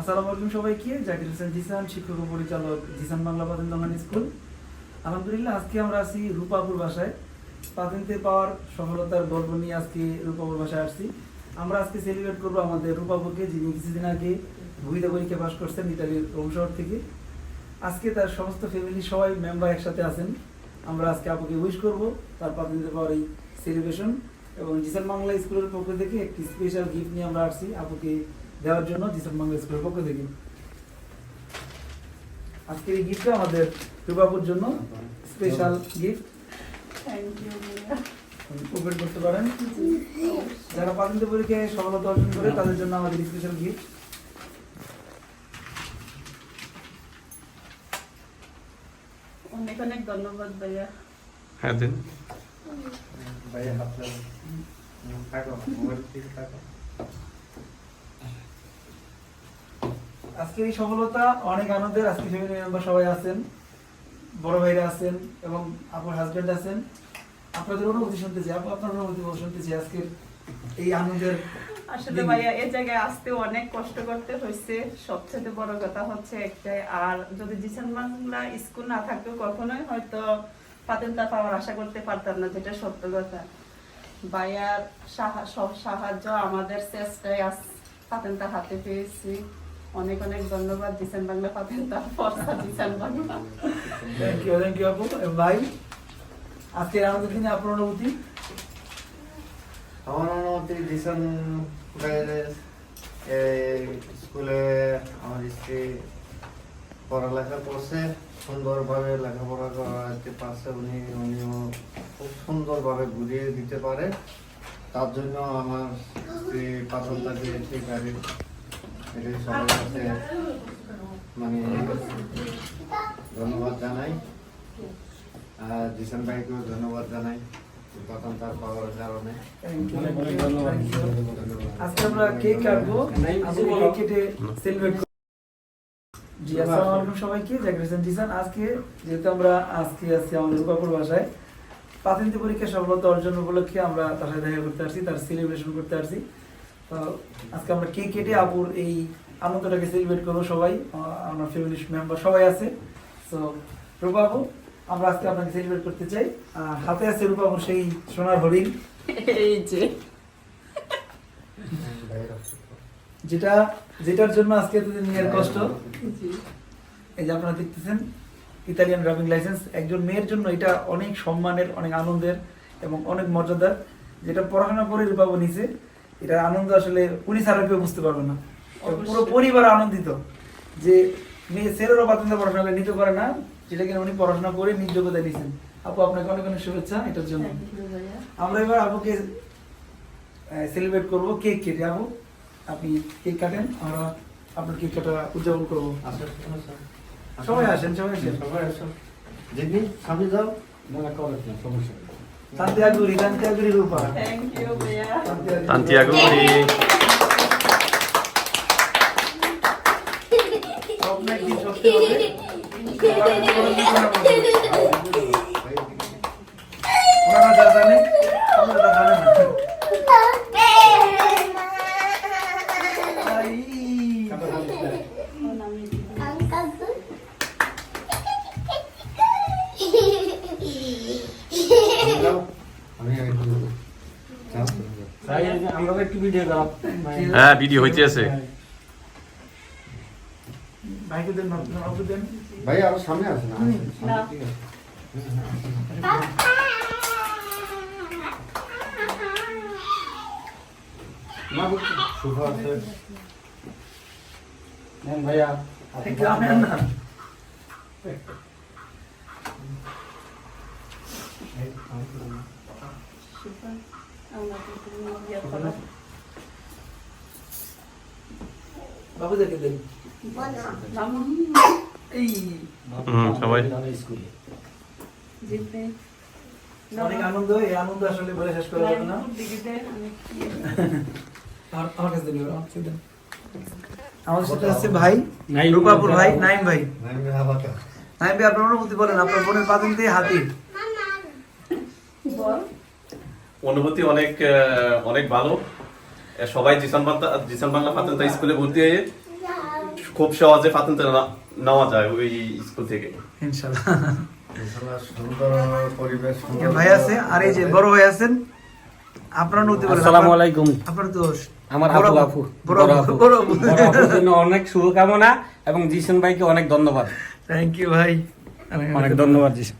আসসালামু আলাইকুম সবাইকে, জাকির হোসেন জিসান, শিক্ষক পরিচালক জিসান বাংলা পাতেন দোকান স্কুল। আলহামদুলিল্লাহ, আজকে আমরা আছি রূপাপুর বাসায়। পাতেন্তে পাওয়ার সফলতার গল্প নিয়ে আজকে রূপাপুর বাসায় আসছি। আমরা আজকে সেলিব্রেট করব আমাদের রূপাপুরকে, যিনি কিছুদিন আগে ভুইদা পরীক্ষা পাশ করছেন ইতালির রোম শহর থেকে। আজকে তার সমস্ত ফ্যামিলি সবাই মেম্বার একসাথে আছেন। আমরা আজকে আপুকে উইশ করব তার পাতেন্তে পাওয়ার এই সেলিব্রেশন এবং জিসান বাংলা স্কুলের পক্ষ থেকে একটি স্পেশাল গিফট নিয়ে আমরা আসছি, আপুকে দেওয়ার জন্য জিসান বাংলা স্কুলের পক্ষ থেকে। আজকের এই গিফটটা আমাদের রূপাপুর জন্য স্পেশাল গিফট ওপেন করতে পারেন। যারা পাতেন্তে পরীক্ষায় সফলতা অর্জন করে তাদের জন্য আমাদের স্পেশাল গিফট অনেক অনেক ধন্যবাদ ভাইয়া। হ্যাঁ দিন। ভাইয়া হাত লাগা। থাকো মোবাইল থেকে থাকো। আজকের এই সফলতা অনেক আনন্দের। আজকে ফ্যামিলি মেম্বার সবাই আছেন বড় ভাইরা আছেন এবং আপনার হাজবেন্ড আছেন। আপনাদের অনুভূতি শুনতে চাই আপু আপনার অনুভূতি শুনতে চাই আজকের এই আনন্দের আসলে ভাইয়া এই জায়গায় আসতে অনেক কষ্ট করতে হয়েছে। সবচেয়ে বড় কথা হচ্ছে একটাই আর যদি জিসান বাংলা স্কুল না থাকতো কখনোই হয়তো পাতেনটা পাওয়ার আশা করতে পারতাম না যেটা সত্য কথা। ভাইয়ার সাহা- সব সাহায্য আমাদের চেষ্টায় আজ পাতেনটা হাতে পেয়েছি। অনেক অনেক ধন্যবাদ জিসান বাংলা পাতেনটা ফর্সা Jisan Bangla. Thank you thank you আপু ভাই আজকের আনন্দের দিনে আপনার অনুভূতি? আমার অনুমতি দিশন স্কুলে আমার স্ত্রী পড়ালেখা করছে সুন্দরভাবে লেখাপড়া করাতে পারছে উনি উনিও খুব সুন্দরভাবে বুঝিয়ে দিতে পারে। তার জন্য আমার স্ত্রী পাচনটা দিয়েছি গাড়ি এটি সবার কাছে মানে ধন্যবাদ জানাই। আর জিসান ভাইকেও ধন্যবাদ জানাই পাওয়ার কারণে. আজকে আমরা কেক কাটবো। আজকে কেটে সেলিব্রেট জি আসসালামু আলাইকুম সবাইকে। জাকির জিসান। আজকে যেহেতু আমরা আজকে আছি আমাদের রূপাপুর বাসায় প্রাথমিক পরীক্ষা সফলতা অর্জন উপলক্ষে আমরা তার সাথে দেখা করতে আসছি তার সেলিব্রেশন করতে আসছি। তো আজকে আমরা কেক কেটে আপুর এই আনন্দটাকে সেলিব্রেট করব সবাই। আমার ফ্যামিলি মেম্বার সবাই আছে। তো রূপা আপু আমরা আজকে আপনাকে সেলিব্রেট করতে চাই। আর হাতে আছে রূপা আপুর সেই সোনার হরিণ। এই যে। যেটা যেটার জন্য আজকে এতদিন মেয়ের কষ্ট। এই যে আপনারা দেখতেছেন ইতালিয়ান ড্রাইভিং লাইসেন্স একজন মেয়ের জন্য এটা অনেক সম্মানের অনেক আনন্দের এবং অনেক মর্যাদার। যেটা পড়াশোনা করে রূপাবু নিচে এটার আনন্দ আসলে উনি ছাড়া কেউ বুঝতে পারবে না। পুরো পরিবার আনন্দিত যে মেয়ে ছেলেরও বাতিন্দা পড়াশোনা নিতে পারে না যেটা কিনা উনি পড়াশোনা করে নিজ যোগ্যতা নিয়েছেন আপু আপনাকে অনেক অনেক শুভেচ্ছা এটার জন্য। আমরা এবার আপুকে সেলিব্রেট করব কেক কেটে। আপু আপনি কেক কাটেন আমরা আপনার কেক কাটা উদযাপন করব। সবাই আসেন সবাই আসেন। সবাই আসুন। দিদি সামনে যাও তান্তে আগুরি তান্তে আগুরি রূপা থ্যাংক ইউ ভাইয়া তান্তি আগুরি স্বপ্ন একদিন সত্যি হবে ওনারা যা জানে আমরা তা জানে না আই। সামনে যাও আমি একটু যাও আমরা একটু ভিডিও করাব হ্যাঁ ভিডিও হইতে আছে ভাইকে দেন না, আপু দেন ভাই আরও সামনে আসেন হুম। না। ঠিক আছে না বুঝছি শুভ আছে নেন ভাইয়া একটু আনেন না বাবুদেরকে দেন। এই। সবাই। স্কুলে অনেক আনন্দ এই আনন্দ আসলে বলে শেষ করা যাবে না। আমার আমার কাছে দেন আমার কাছে দেন। আমাদের সাথে আছে ভাই। রূপাপুর ভাই নাইম ভাই। নাইম ভাই আপনার অনুভূতি বলেন আপনার বোনের পাতিন দিয়ে হাতি বল অনুভূতি অনেক আহ, অনেক ভালো। সবাই জিসান বাংলা জিসান বাংলা ফাতেন্তা স্কুলে ভর্তি হয়ে খুব সহজে পাতেন্তে নেওয়া যায় ওই স্কুল থেকে। ইনশাল্লাহ। ইনশাল্লাহ সুন্দর পরিবেশ এ ভাই আছে আর এই যে বড় ভাই আছেন আপনার নতি আসসালামু আলাইকুম। আপনার তো আমার বড় আপু আপু, আপু, জন্য অনেক শুভকামনা এবং জিসন ভাইকে অনেক ধন্যবাদ। থ্যাংক ইউ ভাই। অনেক ধন্যবাদ জিসন।